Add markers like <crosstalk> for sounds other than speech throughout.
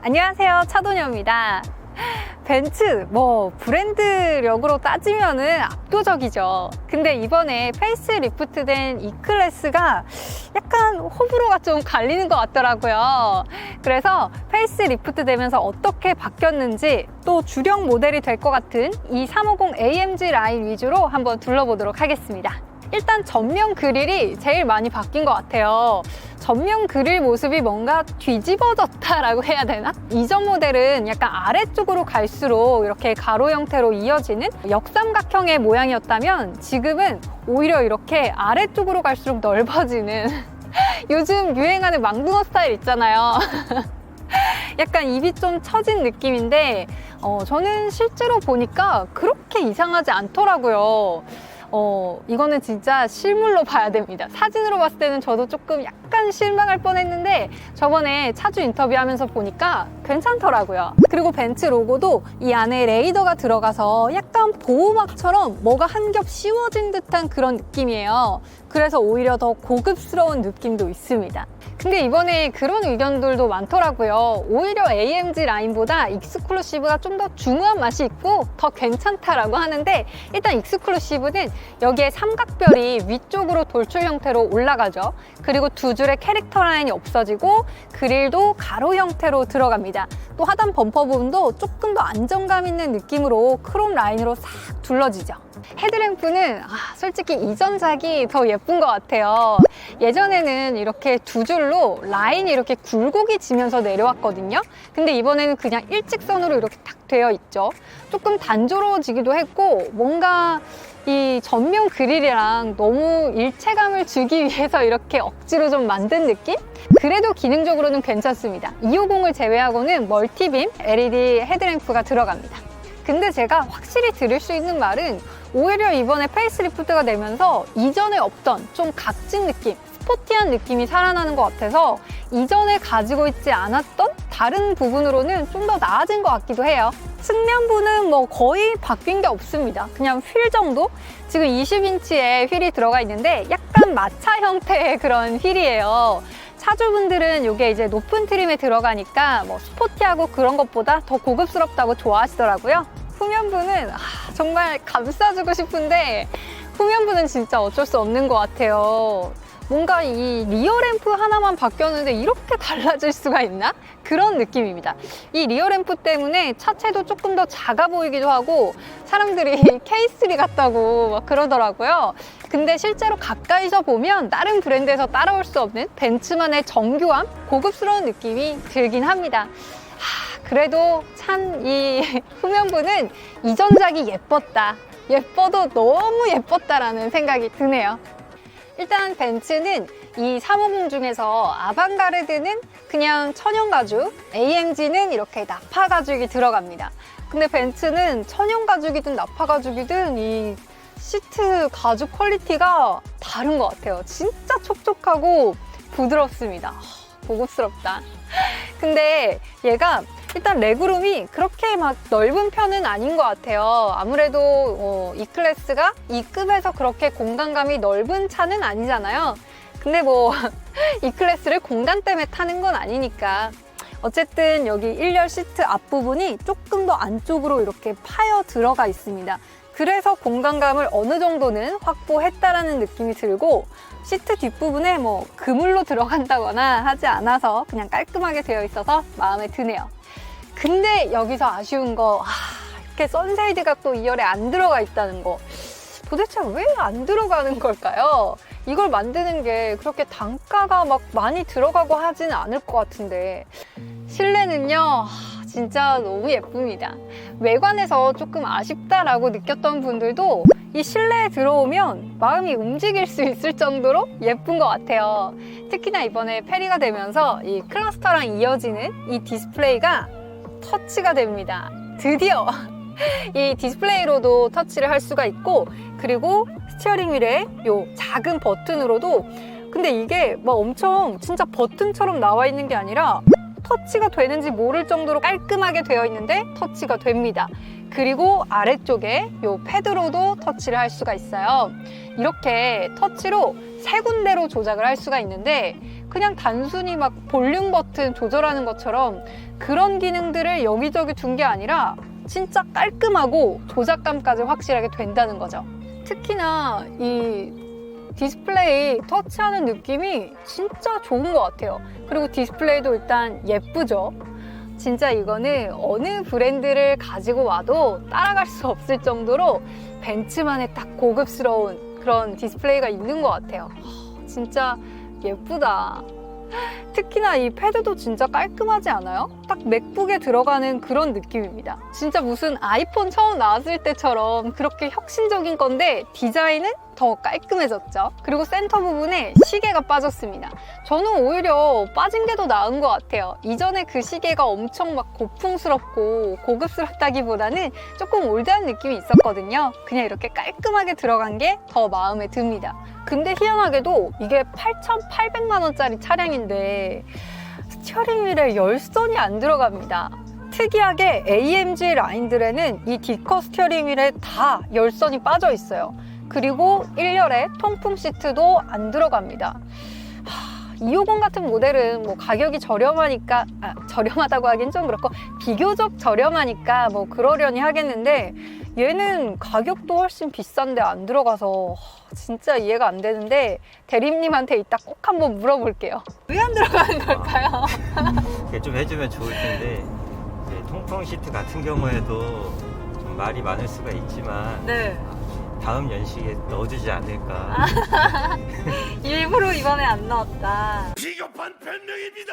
안녕하세요. 차도녀입니다. 벤츠, 뭐, 브랜드력으로 따지면은 압도적이죠. 근데 이번에 페이스 리프트 된 E 클래스가 약간 호불호가 좀 갈리는 것 같더라고요. 그래서 페이스 리프트 되면서 어떻게 바뀌었는지 또 주력 모델이 될 것 같은 이 350 AMG 라인 위주로 한번 둘러보도록 하겠습니다. 일단 전면 그릴이 제일 많이 바뀐 것 같아요. 전면 그릴 모습이 뭔가 뒤집어졌다라고 해야 되나? 이전 모델은 약간 아래쪽으로 갈수록 이렇게 가로 형태로 이어지는 역삼각형의 모양이었다면 지금은 오히려 이렇게 아래쪽으로 갈수록 넓어지는 <laughs> 요즘 유행하는 망둥어 스타일 있잖아요. <laughs> 약간 입이 좀 처진 느낌인데 어, 저는 실제로 보니까 그렇게 이상하지 않더라고요. 어, 이거는 진짜 실물로 봐야 됩니다. 사진으로 봤을 때는 저도 조금 약간 실망할 뻔했는데 저번에 차주 인터뷰하면서 보니까 괜찮더라고요. 그리고 벤츠 로고도 이 안에 레이더가 들어가서 약간 보호막처럼 뭐가 한 겹 씌워진 듯한 그런 느낌이에요. 그래서 오히려 더 고급스러운 느낌도 있습니다. 근데 이번에 그런 의견들도 많더라고요. 오히려 AMG 라인보다 익스클루시브가 좀 더 중후한 맛이 있고 더 괜찮다라고 하는데 일단 익스클루시브는 여기에 삼각별이 위쪽으로 돌출 형태로 올라가죠. 그리고 두 줄의 캐릭터 라인이 없어지고 그릴도 가로 형태로 들어갑니다. 또 하단 범퍼 부분도 조금 더 안정감 있는 느낌으로 크롬 라인으로 싹 둘러지죠. 헤드램프는 아, 솔직히 이전작이 더 예쁜 것 같아요. 예전에는 이렇게 두 줄로 라인이 이렇게 굴곡이 지면서 내려왔거든요. 근데 이번에는 그냥 일직선으로 이렇게 딱 되어 있죠. 조금 단조로워지기도 했고 뭔가 이 전면 그릴이랑 너무 일체감을 주기 위해서 이렇게 억지로 좀 만든 느낌? 그래도 기능적으로는 괜찮습니다. 250을 제외하고는 멀티빔 LED 헤드램프가 들어갑니다. 근데 제가 확실히 드릴 수 있는 말은 오히려 이번에 페이스리프트가 되면서 이전에 없던 좀 각진 느낌, 스포티한 느낌이 살아나는 것 같아서 이전에 가지고 있지 않았던 다른 부분으로는 좀 더 나아진 것 같기도 해요. 측면부는 뭐 거의 바뀐 게 없습니다. 그냥 휠 정도? 지금 20인치의 휠이 들어가 있는데 약간 마차 형태의 그런 휠이에요. 차주분들은 이게 이제 높은 트림에 들어가니까 뭐 스포티하고 그런 것보다 더 고급스럽다고 좋아하시더라고요. 후면부는 아, 정말 감싸주고 싶은데 후면부는 진짜 어쩔 수 없는 것 같아요. 뭔가 이 리어 램프 하나만 바뀌었는데 이렇게 달라질 수가 있나? 그런 느낌입니다. 이 리어 램프 때문에 차체도 조금 더 작아 보이기도 하고 사람들이 <laughs> K3 같다고 막 그러더라고요. 근데 실제로 가까이서 보면 다른 브랜드에서 따라올 수 없는 벤츠만의 정교함, 고급스러운 느낌이 들긴 합니다. 하, 그래도 참이 <laughs> 후면부는 이전작이 예뻤다. 예뻐도 너무 예뻤다라는 생각이 드네요. 일단 벤츠는 이350 중에서 아방가르드는 그냥 천연 가죽, AMG는 이렇게 나파 가죽이 들어갑니다. 근데 벤츠는 천연 가죽이든 나파 가죽이든 이 시트 가죽 퀄리티가 다른 것 같아요. 진짜 촉촉하고 부드럽습니다. 하, 고급스럽다. <laughs> 근데 얘가 일단 레그룸이 그렇게 막 넓은 편은 아닌 것 같아요. 아무래도 어, 이 클래스가 이 급에서 그렇게 공간감이 넓은 차는 아니잖아요. 근데 뭐 <laughs> 이 클래스를 공간 때문에 타는 건 아니니까 어쨌든 여기 1열 시트 앞부분이 조금 더 안쪽으로 이렇게 파여 들어가 있습니다. 그래서 공간감을 어느 정도는 확보했다라는 느낌이 들고 시트 뒷부분에 뭐 그물로 들어간다거나 하지 않아서 그냥 깔끔하게 되어 있어서 마음에 드네요. 근데 여기서 아쉬운 거 아, 이렇게 선사이드가 또 2열에 안 들어가 있다는 거. 도대체 왜 안 들어가는 걸까요? 이걸 만드는 게 그렇게 단가가 막 많이 들어가고 하지는 않을 것 같은데. 실내는요 아, 진짜 너무 예쁩니다. 외관에서 조금 아쉽다라고 느꼈던 분들도 이 실내에 들어오면 마음이 움직일 수 있을 정도로 예쁜 것 같아요. 특히나 이번에 페리가 되면서 이 클러스터랑 이어지는 이 디스플레이가 터치가 됩니다 드디어 이 디스플레이로도 터치를 할 수가 있고 그리고 스티어링 휠에 요 작은 버튼으로도 근데 이게 막 엄청 진짜 버튼처럼 나와 있는 게 아니라 터치가 되는지 모를 정도로 깔끔하게 되어 있는데 터치가 됩니다. 그리고 아래쪽에 요 패드로도 터치를 할 수가 있어요. 이렇게 터치로 세 군데로 조작을 할 수가 있는데 그냥 단순히 막 볼륨 버튼 조절하는 것처럼 그런 기능들을 여기저기 둔게 아니라 진짜 깔끔하고 조작감까지 확실하게 된다는 거죠. 특히나 이 디스플레이 터치하는 느낌이 진짜 좋은 것 같아요. 그리고 디스플레이도 일단 예쁘죠. 진짜 이거는 어느 브랜드를 가지고 와도 따라갈 수 없을 정도로 벤츠만의 딱 고급스러운 그런 디스플레이가 있는 것 같아요. 하, 진짜 예쁘다. 특히나 이 패드도 진짜 깔끔하지 않아요? 딱 맥북에 들어가는 그런 느낌입니다. 진짜 무슨 아이폰 처음 나왔을 때처럼 그렇게 혁신적인 건데 디자인은 더 깔끔해졌죠. 그리고 센터 부분에 시계가 빠졌습니다. 저는 오히려 빠진 게 더 나은 것 같아요. 이전에 그 시계가 엄청 막 고풍스럽고 고급스럽다기보다는 조금 올드한 느낌이 있었거든요. 그냥 이렇게 깔끔하게 들어간 게 더 마음에 듭니다. 근데 희한하게도 이게 8,800만 원짜리 차량인데 스티어링 휠에 열선이 안 들어갑니다. 특이하게 AMG 라인들에는 이 디커 스티어링 휠에 다 열선이 빠져 있어요. 그리고 1열에 통풍 시트도 안 들어갑니다. 250 같은 모델은 뭐 가격이 저렴하니까 아, 저렴하다고 하긴 좀 그렇고 비교적 저렴하니까 뭐 그러려니 하겠는데 얘는 가격도 훨씬 비싼데 안 들어가서 하, 진짜 이해가 안 되는데 대리님한테 이따 꼭 한번 물어볼게요. 왜 안 들어가는 걸까요? 이렇게 좀 해주면 좋을 텐데 이제 통풍 시트 같은 경우에도 좀 말이 많을 수가 있지만 네. 다음 연식에 넣어주지 않을까. <laughs> 일부러 이번에 안 넣었다. 비겁한 변명입니다.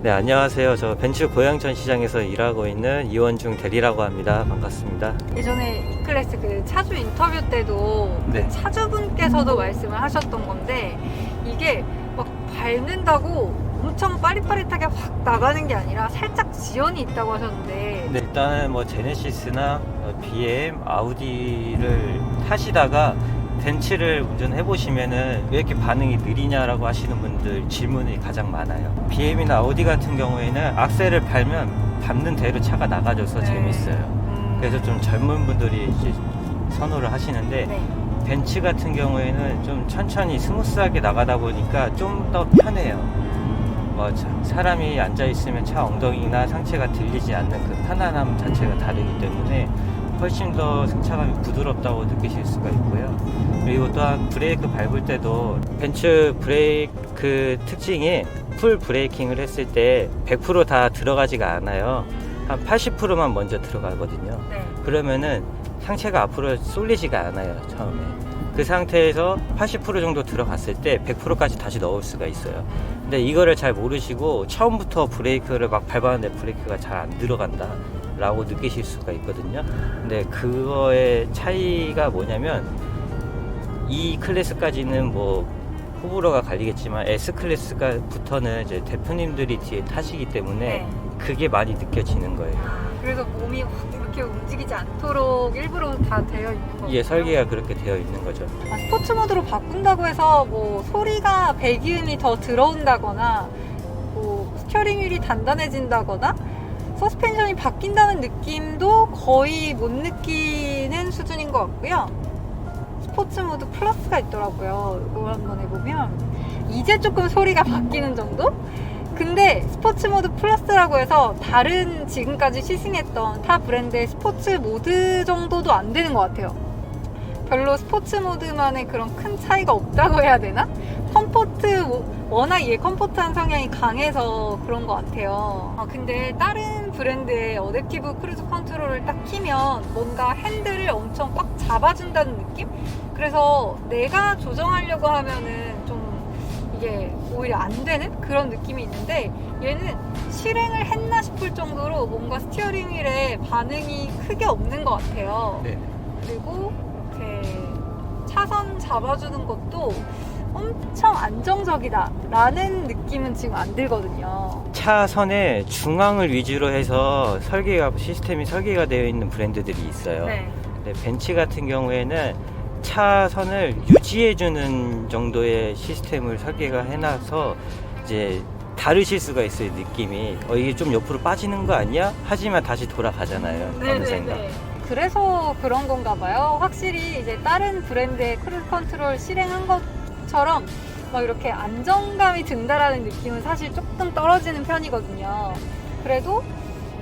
네 안녕하세요. 저 벤츠 고양천 시장에서 일하고 있는 이원중 대리라고 합니다. 반갑습니다. 예전에 이클래스 그 차주 인터뷰 때도 네. 그 차주분께서도 말씀을 하셨던 건데 이게 막 밟는다고 엄청 빠릿빠릿하게 확 나가는 게 아니라 살짝 지연이 있다고 하셨는데 네, 일단은 뭐 제네시스나 어, BM, 아우디를 타시다가 벤츠를 운전해 보시면은 왜 이렇게 반응이 느리냐라고 하시는 분들 질문이 가장 많아요. BM이나 아우디 같은 경우에는 악셀을 밟면 밟는 대로 차가 나가줘서 네. 재밌어요. 음, 그래서 좀 젊은 분들이 이제 선호를 하시는데 네. 벤츠 같은 경우에는 좀 천천히 스무스하게 나가다 보니까 좀 더 편해요. 뭐 자- 사람이 앉아 있으면 차 엉덩이나 상체가 들리지 않는 그 편안함 자체가 다르기 때문에 훨씬 더 승차감이 부드럽다고 느끼실 수가 있고요. 그리고 또한 브레이크 밟을 때도 벤츠 브레이크 특징이 풀 브레이킹을 했을 때 100%다 들어가지가 않아요. 한 80%만 먼저 들어가거든요. 네. 그러면은 상체가 앞으로 쏠리지가 않아요 처음에 그 상태에서 80% 정도 들어갔을 때 100%까지 다시 넣을 수가 있어요 근데 이거를 잘 모르시고 처음부터 브레이크를 막 밟았는데 브레이크가 잘 안 들어간다 라고 느끼실 수가 있거든요 근데 그거의 차이가 뭐냐면 E 클래스까지는 뭐 호불호가 갈리겠지만 S 클래스가부터는 이제 대표님들이 뒤에 타시기 때문에 네. 그게 많이 느껴지는 거예요 그래서 몸이 확 이렇게 움직이지 않도록 일부러 다 되어 있는 거예요. 이게 설계가 그렇게 되어 있는 거죠. 아, 스포츠 모드로 바꾼다고 해서 뭐 소리가 배기음이 더 들어온다거나 뭐 스티어링 휠이 단단해진다거나 서스펜션이 바뀐다는 느낌도 거의 못 느끼는 수준인 것 같고요. 스포츠 모드 플러스가 있더라고요. 이걸 한번 해보면 이제 조금 소리가 바뀌는 정도? 근데 스포츠 모드 플러스라고 해서 다른 지금까지 시승했던 타 브랜드의 스포츠 모드 정도도 안 되는 것 같아요. 별로 스포츠 모드만의 그런 큰 차이가 없다고 해야 되나? 컴포트, 워낙 얘 컴포트한 성향이 강해서 그런 것 같아요. 아, 근데 다른 브랜드의 어댑티브 크루즈 컨트롤을 딱 키면 뭔가 핸들을 엄청 꽉 잡아준다는 느낌? 그래서 내가 조정하려고 하면은 좀 이게 오히려 안 되는 그런 느낌이 있는데 얘는 실행을 했나 싶을 정도로 뭔가 스티어링 휠에 반응이 크게 없는 것 같아요. 네. 그리고 이렇게 차선 잡아주는 것도 엄청 안정적이다 라는 느낌은 지금 안 들거든요. 차선의 중앙을 위주로 해서 설계가 시스템이 설계가 되어 있는 브랜드들이 있어요. 네. 근데 벤츠 같은 경우에는 차선을 유지해 주는 정도의 시스템을 설계가 해놔서 이제 다르실 수가 있어요 느낌이 어 이게 좀 옆으로 빠지는 거 아니야? 하지만 다시 돌아가잖아요 어느샌가 그래서 그런 건가 봐요. 확실히 이제 다른 브랜드의 크루즈 컨트롤 실행한 것 처럼 막 이렇게 안정감이 든다라는 느낌은 사실 조금 떨어지는 편이거든요. 그래도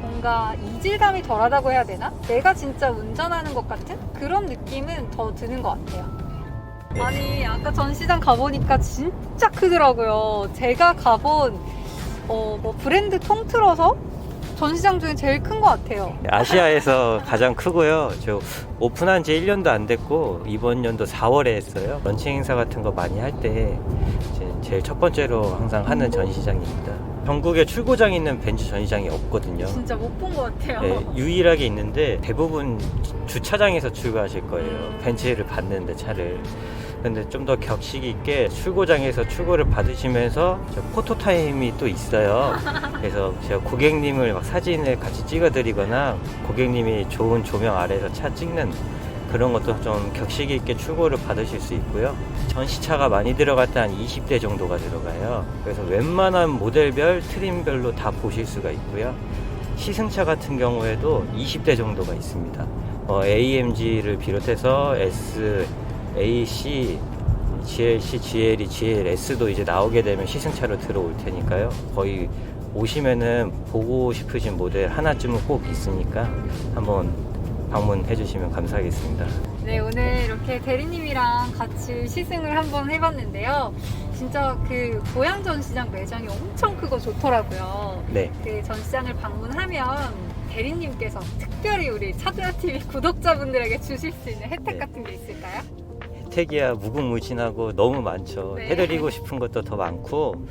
뭔가 이질감이 덜하다고 해야 되나? 내가 진짜 운전하는 것 같은 그런 느낌은 더 드는 것 같아요. 네. 아니 아까 전시장 가보니까 진짜 크더라고요. 제가 가본 어, 뭐 브랜드 통틀어서 전시장 중에 제일 큰 것 같아요. 아시아에서 가장 크고요 저 오픈한 지 1년도 안 됐고 이번 연도 4월에 했어요 런칭 행사 같은 거 많이 할 때 제일 첫 번째로 항상 하는 전시장입니다 전국에 출고장 있는 벤츠 전시장이 없거든요 진짜 못 본 것 같아요. 네, 유일하게 있는데 대부분 주차장에서 출고하실 거예요. 음. 벤츠를 받는데 차를. 근데 좀 더 격식 있게 출고장에서 출고를 받으시면서 저 포토 타임이 또 있어요. 그래서 제가 고객님을 막 사진을 같이 찍어드리거나 고객님이 좋은 조명 아래서 차 찍는 그런 것도 좀 격식 있게 출고를 받으실 수 있고요. 전시차가 많이 들어갈 때 한 20대 정도가 들어가요. 그래서 웬만한 모델별, 트림별로 다 보실 수가 있고요. 시승차 같은 경우에도 20대 정도가 있습니다. 어, AMG를 비롯해서 S, AC, GLC, GLE, GLS도 이제 나오게 되면 시승차로 들어올 테니까요. 거의 오시면은 보고 싶으신 모델 하나쯤은 꼭 있으니까 한번 방문해 주시면 감사하겠습니다. 네, 오늘 이렇게 대리님이랑 같이 시승을 한번 해봤는데요. 진짜 그 고양 전시장 매장이 엄청 크고 좋더라고요. 네. 그 전시장을 방문하면 대리님께서 특별히 우리 차드라 TV 구독자분들에게 주실 수 있는 혜택 네. 같은 게 있을까요? 혜택이야 무궁무진하고 너무 많죠. 네. 해드리고 싶은 것도 더 많고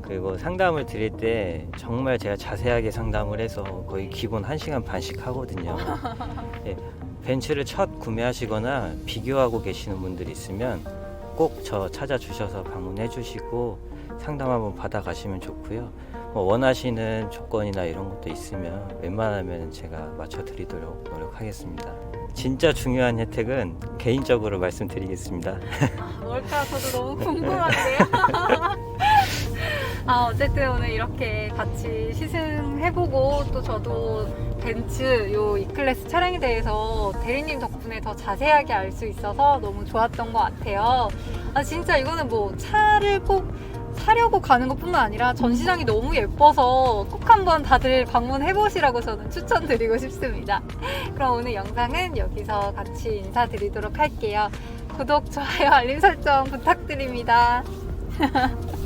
그리고 상담을 드릴 때 정말 제가 자세하게 상담을 해서 거의 기본 1시간 반씩 하거든요. <laughs> 예, 벤츠를 첫 구매하시거나 비교하고 계시는 분들이 있으면 꼭 저 찾아주셔서 방문해 주시고 상담 한번 받아가시면 좋고요. 뭐 원하시는 조건이나 이런 것도 있으면 웬만하면 제가 맞춰드리도록 노력하겠습니다. 진짜 중요한 혜택은 개인적으로 말씀드리겠습니다. 아, 뭘까 저도 너무 궁금한데요. <laughs> 아, 어쨌든 오늘 이렇게 같이 시승해보고 또 저도 벤츠 요 E클래스 차량에 대해서 대리님 덕분에 더 자세하게 알 수 있어서 너무 좋았던 것 같아요. 아, 진짜 이거는 뭐 차를 꼭 사려고 가는 것 뿐만 아니라 전시장이 너무 예뻐서 꼭 한번 다들 방문해 보시라고 저는 추천드리고 싶습니다. <laughs> 그럼 오늘 영상은 여기서 같이 인사드리도록 할게요. 구독, 좋아요, 알림 설정 부탁드립니다. <laughs>